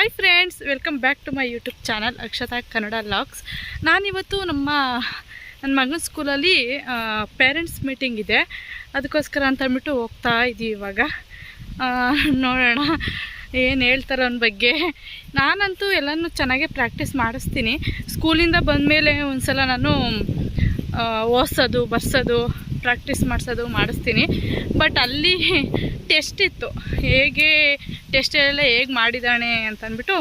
Hi friends welcome back to my YouTube channel Akshata Kannada vlogs ನಾನಿವತ್ತು ನಮ್ಮ, ನನ್ನ ಮಗನ ಸ್ಕೂಲಲ್ಲಿ ಪೇರೆಂಟ್ಸ್ ಮೀಟಿಂಗ್ ಇದೆ. ಅದಕ್ಕೋಸ್ಕರ ಅಂತ ಅಂದ್ಬಿಟ್ಟು ಹೋಗ್ತಾ ಇದ್ದೀವಿ ಇವಾಗ. ನೋಡೋಣ ಏನು ಹೇಳ್ತಾರೆ ಅವನ ಬಗ್ಗೆ. ನಾನಂತೂ ಎಲ್ಲನೂ ಚೆನ್ನಾಗೇ ಪ್ರಾಕ್ಟೀಸ್ ಮಾಡಿಸ್ತೀನಿ. ಸ್ಕೂಲಿಂದ ಬಂದಮೇಲೆ ಒಂದು ಸಲ ನಾನು ಓದಿಸೋದು, ಬರ್ಸೋದು ಪ್ರಾಕ್ಟೀಸ್ ಮಾಡಿಸೋದು, ಮಾಡಿಸ್ತೀನಿ. ಬಟ್ ಅಲ್ಲಿ ಟೆಸ್ಟ್ ಇತ್ತು. ಹೇಗೆ ಟೆಸ್ಟ್ ಎಲ್ಲ ಹೇಗೆ ಮಾಡಿದ್ದಾನೆ ಅಂತಂದ್ಬಿಟ್ಟು,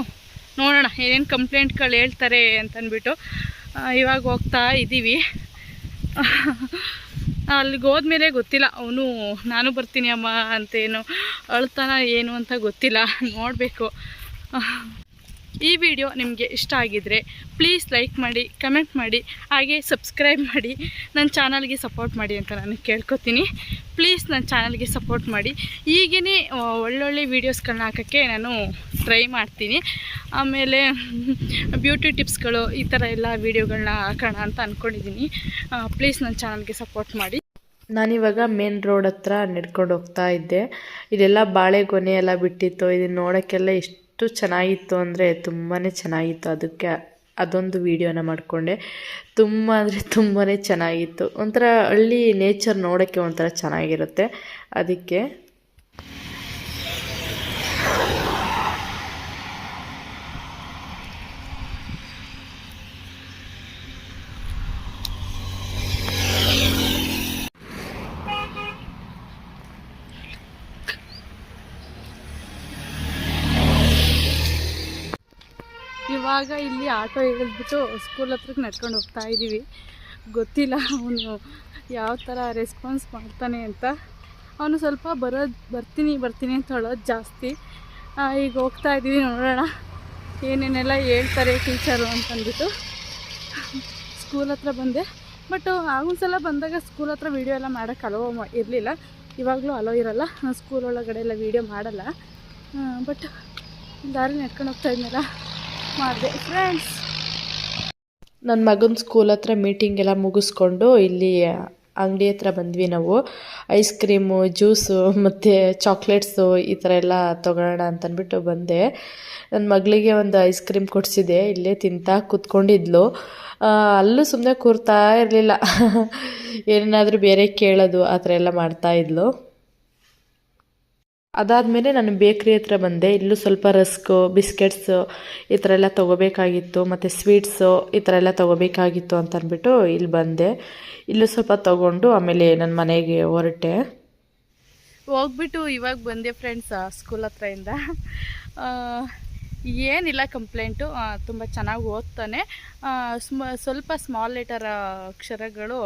ನೋಡೋಣ, ಏನೇನು ಕಂಪ್ಲೇಂಟ್ಗಳು ಹೇಳ್ತಾರೆ ಅಂತಂದ್ಬಿಟ್ಟು ಇವಾಗ ಹೋಗ್ತಾ ಇದ್ದೀವಿ ಅಲ್ಲಿಗೆ ಹೋದ್ಮೇಲೆ ಗೊತ್ತಿಲ್ಲ, ಅವನು, ನಾನು ಬರ್ತೀನಿ ಅಮ್ಮ, ಅಂತೇನು, ಅಳ್ತಾನ, ಏನು ಅಂತ ಗೊತ್ತಿಲ್ಲ, ನೋಡಬೇಕು. ಈ ವಿಡಿಯೋ ನಿಮಗೆ ಇಷ್ಟ ಆಗಿದ್ರೆ ಪ್ಲೀಸ್ ಲೈಕ್ ಮಾಡಿ ಕಮೆಂಟ್ ಮಾಡಿ, ಹಾಗೆ ಸಬ್ಸ್ಕ್ರೈಬ್ ಮಾಡಿ. ನನ್ನ ಚಾನಲ್ಗೆ ಸಪೋರ್ಟ್ ಮಾಡಿ ಅಂತ ನಾನು ಕೇಳ್ಕೊತೀನಿ. ಪ್ಲೀಸ್ ನನ್ನ ಚಾನಲ್ಗೆ ಸಪೋರ್ಟ್ ಮಾಡಿ. ಈಗೇ ಒಳ್ಳೊಳ್ಳೆ ವೀಡಿಯೋಸ್ಗಳನ್ನ ಹಾಕೋಕ್ಕೆ ನಾನು ಟ್ರೈ ಮಾಡ್ತೀನಿ. ಆಮೇಲೆ ಬ್ಯೂಟಿ ಟಿಪ್ಸ್ಗಳು ಈ ಥರ ಎಲ್ಲ ವೀಡಿಯೋಗಳನ್ನ ಹಾಕೋಣ ಅಂತ ಅಂದ್ಕೊಂಡಿದ್ದೀನಿ ಪ್ಲೀಸ್ ನನ್ನ ಚಾನಲ್ಗೆ ಸಪೋರ್ಟ್ ಮಾಡಿ. ನಾನಿವಾಗ ಮೇನ್ ರೋಡ್ ಹತ್ರ ನಡ್ಕೊಂಡು ಹೋಗ್ತಾ ಇದ್ದೆ. ಇದೆಲ್ಲ ಬಾಳೆಗೊನೆ ಎಲ್ಲ ಬಿಟ್ಟಿತ್ತು. ಇದನ್ನ ನೋಡೋಕ್ಕೆಲ್ಲ ಎಷ್ಟು ಚೆನ್ನಾಗಿತ್ತು ಅಂದರೆ ತುಂಬಾ ಚೆನ್ನಾಗಿತ್ತು. ಅದಕ್ಕೆ ಅದೊಂದು ವಿಡಿಯೋನ ಮಾಡಿಕೊಂಡೆ. ತುಂಬ ಅಂದರೆ ತುಂಬಾ ಚೆನ್ನಾಗಿತ್ತು. ಒಂಥರ ಹಳ್ಳಿ ನೇಚರ್ ನೋಡೋಕ್ಕೆ ಒಂಥರ ಚೆನ್ನಾಗಿರುತ್ತೆ. ಅದಕ್ಕೆ ಇವಾಗ ಇಲ್ಲಿ ಆಟೋ ಇಳಿದ್ಬಿಟ್ಟು ಸ್ಕೂಲ್ ಹತ್ರಕ್ಕೆ ನಡ್ಕೊಂಡು ಹೋಗ್ತಾ ಇದ್ದೀವಿ ಗೊತ್ತಿಲ್ಲ ಅವನು ಯಾವ ಥರ ರೆಸ್ಪಾನ್ಸ್ ಮಾಡ್ತಾನೆ ಅಂತ. ಅವನು ಸ್ವಲ್ಪ ಬರೋದು ಬರ್ತೀನಿ ಬರ್ತೀನಿ ಅಂತ ಹೇಳೋದು ಜಾಸ್ತಿ. ಈಗ ಹೋಗ್ತಾ ಇದ್ದೀವಿ ನೋಡೋಣ. ಏನೇನೆಲ್ಲ ಹೇಳ್ತಾರೆ ಟೀಚರು ಅಂತಂದ್ಬಿಟ್ಟು. ಸ್ಕೂಲ್ ಹತ್ರ ಬಂದೆ. ಬಟ್ ಆಗೊಂದು ಸಲ ಬಂದಾಗ ಸ್ಕೂಲ್ ಹತ್ರ ವೀಡಿಯೋ ಎಲ್ಲ ಮಾಡೋಕ್ಕೆ ಅಲೋ ಇರಲಿಲ್ಲ. ಇವಾಗಲೂ ಅಲೋ ಇರಲ್ಲ. ಸ್ಕೂಲ್ ಒಳಗಡೆ ಎಲ್ಲ ವೀಡಿಯೋ ಮಾಡಲ್ಲ. ಬಟ್ ದಾರಿ ನಡ್ಕೊಂಡು ಹೋಗ್ತಾ ಇದ್ನಲ್ಲ. ಮಾಡಿದೆ. ಫ್ರೆಂಡ್ಸ್ ನನ್ನ ಮಗನ ಸ್ಕೂಲ್ ಹತ್ರ ಮೀಟಿಂಗ್ ಎಲ್ಲ ಮುಗಿಸ್ಕೊಂಡು ಇಲ್ಲಿ ಅಂಗಡಿ ಹತ್ರ ಬಂದ್ವಿ ನಾವು. ಐಸ್ ಕ್ರೀಮು ಜ್ಯೂಸು ಮತ್ತು ಚಾಕ್ಲೇಟ್ಸು ಈ ಥರ ಎಲ್ಲ ತೊಗೊಳೋಣ ಅಂತಂದ್ಬಿಟ್ಟು ಬಂದೆ. ನನ್ನ ಮಗಳಿಗೆ ಒಂದು ಐಸ್ ಕ್ರೀಮ್ ಕೊಡಿಸಿದೆ. ಇಲ್ಲೇ ತಿಂತಾ ಕೂತ್ಕೊಂಡಿದ್ಲು. ಅಲ್ಲೂ ಸುಮ್ಮನೆ ಕೂರ್ತಾ ಇರಲಿಲ್ಲ. ಏನಾದರೂ ಬೇರೆ ಕೇಳೋದು, ಆ ಥರ ಎಲ್ಲ ಮಾಡ್ತಾಯಿದ್ಲು ಅದಾದಮೇಲೆ ನಾನು ಬೇಕ್ರಿ ಹತ್ರ ಬಂದೆ. ಇಲ್ಲೂ ಸ್ವಲ್ಪ ರಸ್ಕು, ಬಿಸ್ಕೆಟ್ಸು ಈ ಥರ ಎಲ್ಲ ತೊಗೋಬೇಕಾಗಿತ್ತು. ಮತ್ತು ಸ್ವೀಟ್ಸು ಈ ಥರ ಎಲ್ಲ ತೊಗೋಬೇಕಾಗಿತ್ತು ಅಂತ ಅಂದ್ಬಿಟ್ಟು ಇಲ್ಲಿ ಬಂದೆ. ಇಲ್ಲೂ ಸ್ವಲ್ಪ ತೊಗೊಂಡು ಆಮೇಲೆ ನನ್ನ ಮನೆಗೆ ಹೊರಟೆ. ಹೋಗ್ಬಿಟ್ಟು ಇವಾಗ ಬಂದೆ ಫ್ರೆಂಡ್ಸ್ ಸ್ಕೂಲ್ ಹತ್ರದಿಂದ ಏನಿಲ್ಲ ಕಂಪ್ಲೇಂಟು ತುಂಬ ಚೆನ್ನಾಗಿ ಓದ್ತಾನೆ. ಸ್ವಲ್ಪ ಸ್ಮಾಲ್ ಲೆಟರ್ ಅಕ್ಷರಗಳು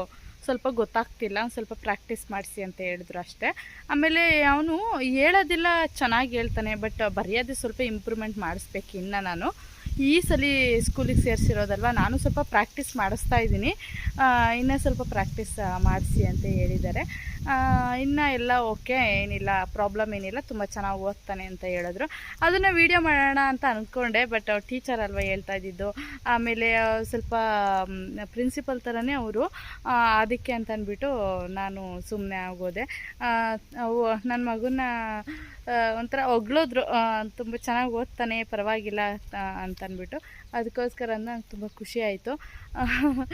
ಸ್ವಲ್ಪ ಗೊತ್ತಾಗ್ತಿಲ್ಲ ಒಂದು ಸ್ವಲ್ಪ ಪ್ರಾಕ್ಟೀಸ್ ಮಾಡಿಸಿ ಅಂತ ಹೇಳಿದ್ರು ಅಷ್ಟೇ. ಆಮೇಲೆ ಅವನು ಹೇಳೋದಿಲ್ಲ, ಚೆನ್ನಾಗಿ ಹೇಳ್ತಾನೆ, ಬಟ್ ಬರೆಯೋದೇ ಸ್ವಲ್ಪ ಇಂಪ್ರೂವ್ಮೆಂಟ್ ಮಾಡಿಸ್ಬೇಕು ಇನ್ನು ನಾನು. ಈ ಸಲ ಸ್ಕೂಲಿಗೆ ಸೇರಿಸಿರೋದಲ್ವ, ನಾನು ಸ್ವಲ್ಪ ಪ್ರಾಕ್ಟೀಸ್ ಮಾಡಿಸ್ತಾ ಇದ್ದೀನಿ. ಇನ್ನೂ ಸ್ವಲ್ಪ ಪ್ರಾಕ್ಟೀಸ್ ಮಾಡಿಸಿ ಅಂತ ಹೇಳಿದ್ದಾರೆ. ಇನ್ನು ಎಲ್ಲ ಓಕೆ, ಏನಿಲ್ಲ ಪ್ರಾಬ್ಲಮ್ ಏನಿಲ್ಲ, ತುಂಬ ಚೆನ್ನಾಗಿ ಓದ್ತಾನೆ ಅಂತ ಹೇಳಿದ್ರು. ಅದನ್ನು ವೀಡಿಯೋ ಮಾಡೋಣ ಅಂತ ಅಂದ್ಕೊಂಡೆ ಬಟ್ ಟೀಚರ್ ಅಲ್ವಾ ಹೇಳ್ತಾ ಇದ್ದಿದ್ದು. ಆಮೇಲೆ ಸ್ವಲ್ಪ ಪ್ರಿನ್ಸಿಪಲ್ ಥರನೇ ಅವರು ಅದಕ್ಕೆ ಅಂತ ಅಂದ್ಬಿಟ್ಟು ನಾನು ಸುಮ್ಮನೆ ಆಗೋದೆ. ನನ್ನ ಮಗನ ಒಂಥರ ಒಗ್ಳೋದ್ರು ತುಂಬ ಚೆನ್ನಾಗಿ ಓದ್ತಾನೆ, ಪರವಾಗಿಲ್ಲ ಅಂತ ಅಂದ್ಬಿಟ್ಟು ಅದಕ್ಕೋಸ್ಕರ ನಂಗೆ ತುಂಬ ಖುಷಿ ಆಯಿತು.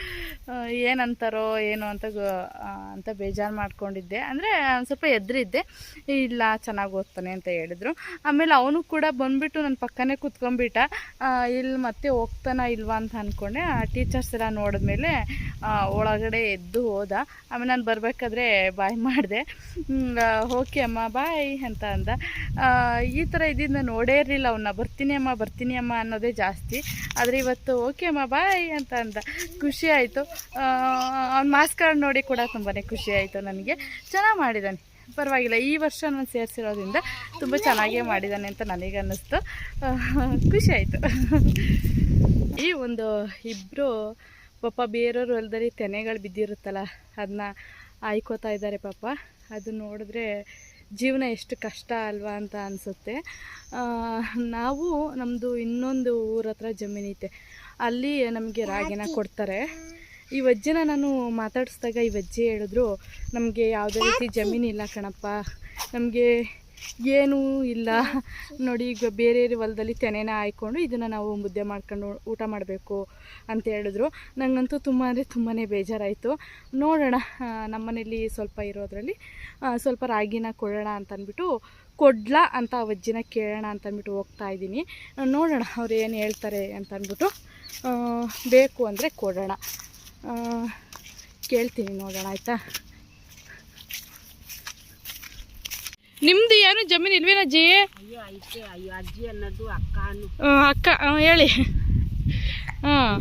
ಏನಂತಾರೋ, ಏನು ಅಂತ ಅಂತ ಬೇಜಾರು ಮಾಡ್ಕೊಂಡಿದ್ದೆ. ಅಂದರೆ ಒಂದು ಸ್ವಲ್ಪ ಎದ್ರಿದ್ದೆ. ಇಲ್ಲ, ಚೆನ್ನಾಗಿ ಓದ್ತಾನೆ ಅಂತ ಹೇಳಿದ್ರು. ಆಮೇಲೆ ಅವನು ಕೂಡ ಬಂದುಬಿಟ್ಟು ನನ್ನ ಪಕ್ಕನೇ ಕುತ್ಕೊಂಡ್ಬಿಟ್ಟ ಇಲ್ಲಿ ಮತ್ತೆ ಹೋಗ್ತಾನ ಇಲ್ವಾ ಅಂತ ಅಂದ್ಕೊಂಡೆ ಆ ಟೀಚರ್ಸ್ ಎಲ್ಲ ನೋಡಿದ್ಮೇಲೆ ಮೇಲೆ ಒಳಗಡೆ ಎದ್ದು ಹೋದ. ಆಮೇಲೆ ನಾನು ಬರಬೇಕಾದ್ರೆ ಬಾಯ್ ಮಾಡಿದೆ. ಓಕೆ ಅಮ್ಮ ಬಾಯ್ ಅಂತ ಅಂದ. ಈ ಥರ ಇದ್ದಿದ್ದು ನೋಡೇ ಇರಲಿಲ್ಲ ಅವನ್ನ ಬರ್ತೀನಿ ಅಮ್ಮ ಬರ್ತೀನಿ ಅಮ್ಮ ಅನ್ನೋದೇ ಜಾಸ್ತಿ. ಆದರೆ ಇವತ್ತು ಓಕೆ ಅಮ್ಮ ಬಾಯ್ ಅಂತ ಅಂದ. ಖುಷಿ ಆಯಿತು. ಅವ್ನ ಮಾಸ್ಕ್ ನೋಡಿ ಕೂಡ ತುಂಬಾ ಖುಷಿ ಆಯಿತು ನನಗೆ. ಚೆನ್ನಾಗಿ ಮಾಡಿದ್ದಾನೆ ಪರವಾಗಿಲ್ಲ ಈ ವರ್ಷ ನಾನು ಸೇರಿಸಿರೋದ್ರಿಂದ ತುಂಬ ಚೆನ್ನಾಗೇ ಮಾಡಿದ್ದಾನೆ ಅಂತ ನನಗೆ ಅನ್ನಿಸ್ತು ಆ, ಖುಷಿ ಆಯಿತು. ಈ ಒಂದು ಇಬ್ಬರು ಪಾಪ ಬೇರೆಯವ್ರ ಹೊಲದಲ್ಲಿ ತೆನೆಗಳು ಬಿದ್ದಿರುತ್ತಲ್ಲ ಅದನ್ನ ಆಯ್ಕೋತಾ ಇದ್ದಾರೆ ಪಾಪ. ಅದು ನೋಡಿದ್ರೆ ಜೀವನ ಎಷ್ಟು ಕಷ್ಟ ಅಲ್ವಾ ಅಂತ ಅನಿಸುತ್ತೆ. ನಾವು ನಮ್ಮದು ಇನ್ನೊಂದು ಊರ ಹತ್ರ ಜಮೀನಿದೆ ಅಲ್ಲಿ ನಮಗೆ ರಾಗಿನ ಕೊಡ್ತಾರೆ. ಈ ವಜ್ಜೆನ ನಾನು ಮಾತಾಡಿಸ್ದಾಗ ಈ ವಜ್ಜೆ ಹೇಳಿದ್ರು, ನಮಗೆ ಯಾವುದೇ ರೀತಿ ಜಮೀನಿಲ್ಲ ಕಣಪ್ಪ. ನಮಗೆ ಏನೂ ಇಲ್ಲ. ನೋಡಿ, ಈಗ ಬೇರೆ ಹೊಲದಲ್ಲಿ ತೆನೆನ ಹಾಯ್ಕೊಂಡು ಇದನ್ನು ನಾವು ಮುದ್ದೆ ಮಾಡ್ಕೊಂಡು ಊಟ ಮಾಡಬೇಕು ಅಂತ ಹೇಳಿದ್ರು. ನನಗಂತೂ ತುಂಬ ಅಂದರೆ ತುಂಬಾ ಬೇಜಾರಾಯಿತು. ನೋಡೋಣ ನಮ್ಮ ನಮ್ಮನೇಲಿ ಸ್ವಲ್ಪ ಇರೋದ್ರಲ್ಲಿ ಸ್ವಲ್ಪ ರಾಗಿನ ಕೊಡೋಣ ಅಂತ ಅಂದ್ಬಿಟ್ಟು ಕೊಡ್ಲಾ ಅಂತ ಅಜ್ಜಿನ ಕೇಳೋಣ ಅಂತ ಅಂದ್ಬಿಟ್ಟು ಹೋಗ್ತಾ ಇದ್ದೀನಿ. ನೋಡೋಣ ಅವ್ರು ಏನು ಹೇಳ್ತಾರೆ ಅಂತ ಅಂದ್ಬಿಟ್ಟು ಬೇಕು ಅಂದರೆ ಕೊಡೋಣ. ಕೇಳ್ತೀನಿ ನೋಡೋಣ ಆಯಿತಾ? ನಿಮ್ಮದು ಏನು ಜಮೀನು ಇಲ್ವೇನಜ್ಜಿ ಅಯ್ಯೋ ಐತೆ ಅಯ್ಯೋ ಅಜ್ಜಿ ಅನ್ನೋದು ಅಕ್ಕ ಆ, ಹೇಳಿ. ಹಾಂ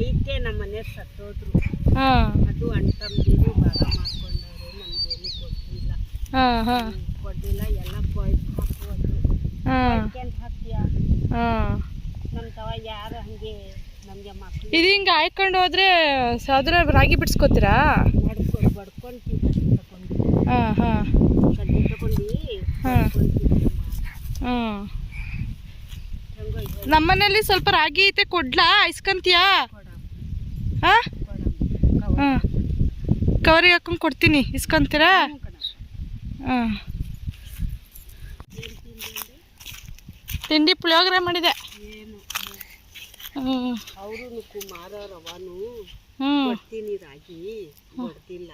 ಐತೆ ನಮ್ಮ ಮನೆ ಸತ್ತೋದ್ರು. ಹಾಂ ಅದು ಅಣ್ತಂದಿರು ಭಾಗ ಮಾಡ್ಕೊಂಡವ್ರೆ ನಮ್ಗೇನು ಕೊಟ್ಟಿಲ್ಲ ಹಾಂ. ಹಾಂ ಕೊಟ್ಟಿಲ್ಲ ಎಲ್ಲ ಕೊಯ್ದು ಹಾಕೋದು ಹಾಂ ಹಾಕ್ತೀಯ ಹಾಂ ನಮ್ಮ ತವ ಯಾರು ಹಂಗೆ ಇದು ಹಿಂಗೆ ಹಾಯ್ಕೊಂಡು ಹೋದ್ರೆ ಸಾದ್ರ ರಾಗಿ ಬಿಡ್ಸ್ಕೊತೀರಾ? ಹಾಂ ಹಾಂ. ಹಾ. ಹಾಂ. ನಮ್ಮನೇಲಿ ಸ್ವಲ್ಪ ರಾಗಿ ಐತೆ ಕೊಡ್ಲಾ? ಇಸ್ಕಂತೀಯಾ ಕೊಡಮ್ಮ. ಹಾಂ? ಹಾಂ. ಕವರಿಗೆ ಹಾಕೊಂಡು ಕೊಡ್ತೀನಿ ಇಸ್ಕೊಂತೀರಾ? ಹಾಂ. ತಿಂಡಿ ಪುಳಿಯೋಗರೆ ಮಾಡಿದೆ. ಅವರು ಕುಮಾರ ರವಾನು ಬರ್ತೀನಿ ರಾಗಿ. ಬರ್ತಿಲ್ಲ.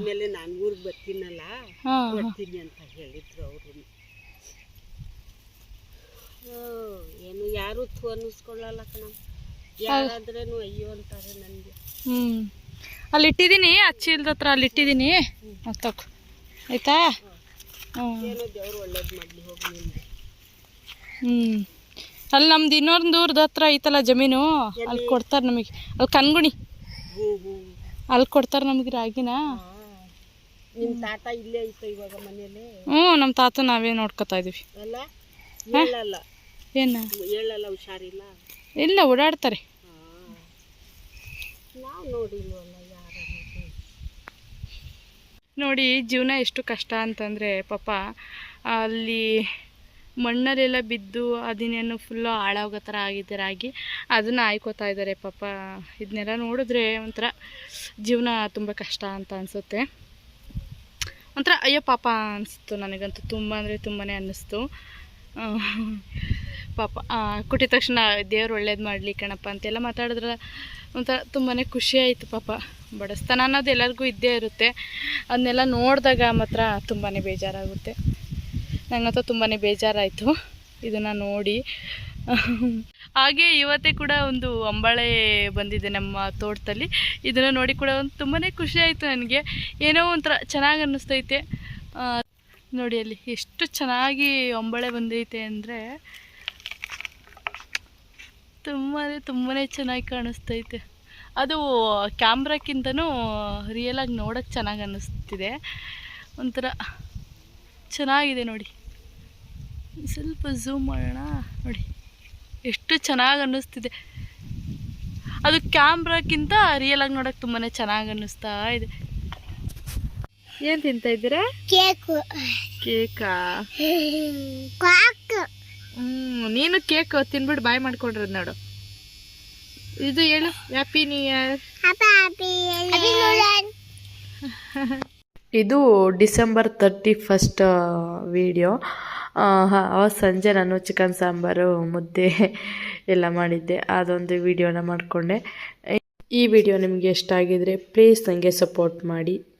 ಮೇಲೆ ನಾನ್ಗೂರ್ಗೆ ಊರಿಗೆ ಬರ್ತೀನಲ್ಲ. ಬರ್ತೀನಿ ಅಂತ ಹೇಳಿದ್ರು ಅವರು ಏನು ಯಾರು ಥು ಅನ್ನಿಸ್ಕೊಳ್ಳಲ್ಲ ಕಣ ಯಾರಾದ್ರೇನು ಅಯ್ಯೋ ಅಂತಾರೆ ನನಗೆ. ಹ್ಮ್. ಅಲ್ಲಿ ಇಟ್ಟಿದ್ದೀನಿ ಅಚ್ಚಿಲ್ದ ಹತ್ರ ಅಲ್ಲಿ ಇಟ್ಟಿದ್ದೀನಿ ತಗೋ. ಆಯ್ತಾ? ಏನೋ ದೇವ್ರು ಒಳ್ಳೇದು ಮಾಡಲಿ ಹೋಗಿ ಹ್ಞೂ ಅಲ್ಲಿ ನಮ್ದು ಇನ್ನೊಂದು ಊರ್ದ ಹತ್ರ ಐತಲ್ಲ ಜಮೀನು ಅಲ್ಲಿ ಕೊಡ್ತಾರೆ ನಮಗೆ. ಅಲ್ಲಿ ಕನ್ಗುಣಿ ಅಲ್ಲಿ ಕೊಡ್ತಾರೆ ನಮಗೆ ರಾಗಿನ. ನಿಮ್ಮ ತಾತ ಇಲ್ಲೇ ಐತೆ ಇವಾಗ ಮನೆಯಲ್ಲಿ? ಹ್ಞೂ ನಮ್ಮ ತಾತ ನಾವೇ ನೋಡ್ಕೊತಾ ಇದೀವಿ. ಅಲ್ಲ? ಹೇಳಲ್ಲ. ಏನು? ಹೇಳಲ್ಲ ಹುಷಾರಿಲ್ಲ? ಇಲ್ಲ ಓಡಾಡ್ತಾರೆ. ನಾವು ನೋಡಿಲ್ವಲ್ಲ ನೋಡಿ ಜೀವನ ಎಷ್ಟು ಕಷ್ಟ ಅಂತಂದರೆ ಪಾಪ ಅಲ್ಲಿ ಮಣ್ಣಲ್ಲೆಲ್ಲ ಬಿದ್ದು ಅದಿನೇನು ಫುಲ್ಲು ಹಾಳಾಗೋ ಥರ ಆಗಿದೆ ರಾಗಿ ಅದನ್ನು ಆಯ್ಕೋತಾ ಇದ್ದಾರೆ ಪಾಪ. ಇದನ್ನೆಲ್ಲ ನೋಡಿದ್ರೆ ಒಂಥರ ಜೀವನ ತುಂಬ ಕಷ್ಟ ಅಂತ ಅನಿಸುತ್ತೆ. ಒಂಥರ ಅಯ್ಯೋ ಪಾಪ ಅನಿಸ್ತು ನನಗಂತೂ. ತುಂಬ ಅಂದರೆ ತುಂಬಾ ಅನ್ನಿಸ್ತು. ಪಾಪ. ಕೊಟ್ಟಿದ ತಕ್ಷಣ ದೇವ್ರು ಒಳ್ಳೇದು ಮಾಡಲಿ ಕಣಪ್ಪ ಅಂತೆಲ್ಲ ಮಾತಾಡಿದ್ರೆ ಒಂಥರ ತುಂಬಾ ಖುಷಿ ಆಯಿತು ಪಾಪ. ಬಡಸ್ತಾನ ಅನ್ನೋದು ಎಲ್ಲರಿಗೂ ಇದ್ದೇ ಇರುತ್ತೆ. ಅದನ್ನೆಲ್ಲ ನೋಡಿದಾಗ ಮಾತ್ರ ತುಂಬಾ ಬೇಜಾರಾಗುತ್ತೆ. ನನಗಂತೂ ತುಂಬಾ ಬೇಜಾರಾಯಿತು. ಇದನ್ನು ನೋಡಿ. ಹಾಗೆ ಇವತ್ತೇ ಕೂಡ ಒಂದು ಅಂಬಾಳೆ ಬಂದಿದೆ ನಮ್ಮ ತೋಟದಲ್ಲಿ. ಇದನ್ನು ನೋಡಿ ಕೂಡ ಒಂದು ತುಂಬಾ ಖುಷಿ ಆಯಿತು ನನಗೆ. ಏನೋ ಒಂಥರ ಚೆನ್ನಾಗಿ ಅನ್ನಿಸ್ತೈತೆ. ನೋಡಿ ಅಲ್ಲಿ ಎಷ್ಟು ಚೆನ್ನಾಗಿ ಅಂಬಳೆ ಬಂದೈತೆ ಅಂದರೆ ತುಂಬಾ ತುಂಬಾ ಚೆನ್ನಾಗಿ ಕಾಣಿಸ್ತೈತೆ. ಅದು ಕ್ಯಾಮ್ರಾಕ್ಕಿಂತನೂ ರಿಯಲಾಗಿ ನೋಡೋಕ್ಕೆ ಚೆನ್ನಾಗಿ ಅನ್ನಿಸ್ತಿದೆ. ಒಂಥರ ಚೆನ್ನಾಗಿದೆ ನೋಡಿ. ಸ್ವಲ್ಪ ಝೂಮ್ ಮಾಡೋಣ? ನೋಡಿ ಎಷ್ಟು ಚೆನ್ನಾಗಿ ಅನ್ನಿಸ್ತಿದೆ. ಅದು ಕ್ಯಾಮ್ರಾಕ್ಕಿಂತ ರಿಯಲಾಗಿ ನೋಡೋಕೆ ತುಂಬಾ ಚೆನ್ನಾಗಿ ಅನ್ನಿಸ್ತಾ ಇದೆ. ಏನು ತಿಂತ ಇದ್ದೀರಾ? ಕೇಕು. ಕೇಕಾ? ಹ್ಞೂ ನೀನು ಕೇಕ್ ತಿನ್ಬಿಟ್ಟು ಬಾಯ್ ಮಾಡ್ಕೊಂಡಿರೋದು ನೋಡು. ಇದು ಹೇಳು ಹ್ಯಾಪಿ ನ್ಯೂ ಇಯರ್ ಇದು ಡಿಸೆಂಬರ್ ತರ್ಟಿ ಫಸ್ಟ್ ವಿಡಿಯೋ ಆವತ್ತು ಸಂಜೆ ನಾನು ಚಿಕನ್ ಸಾಂಬಾರು, ಮುದ್ದೆ ಎಲ್ಲ ಮಾಡಿದ್ದೆ. ಅದೊಂದು ವಿಡಿಯೋನ ಮಾಡಿಕೊಂಡೆ. ಈ ವಿಡಿಯೋ ನಿಮಗೆ ಇಷ್ಟ ಪ್ಲೀಸ್ ನನಗೆ ಸಪೋರ್ಟ್ ಮಾಡಿ.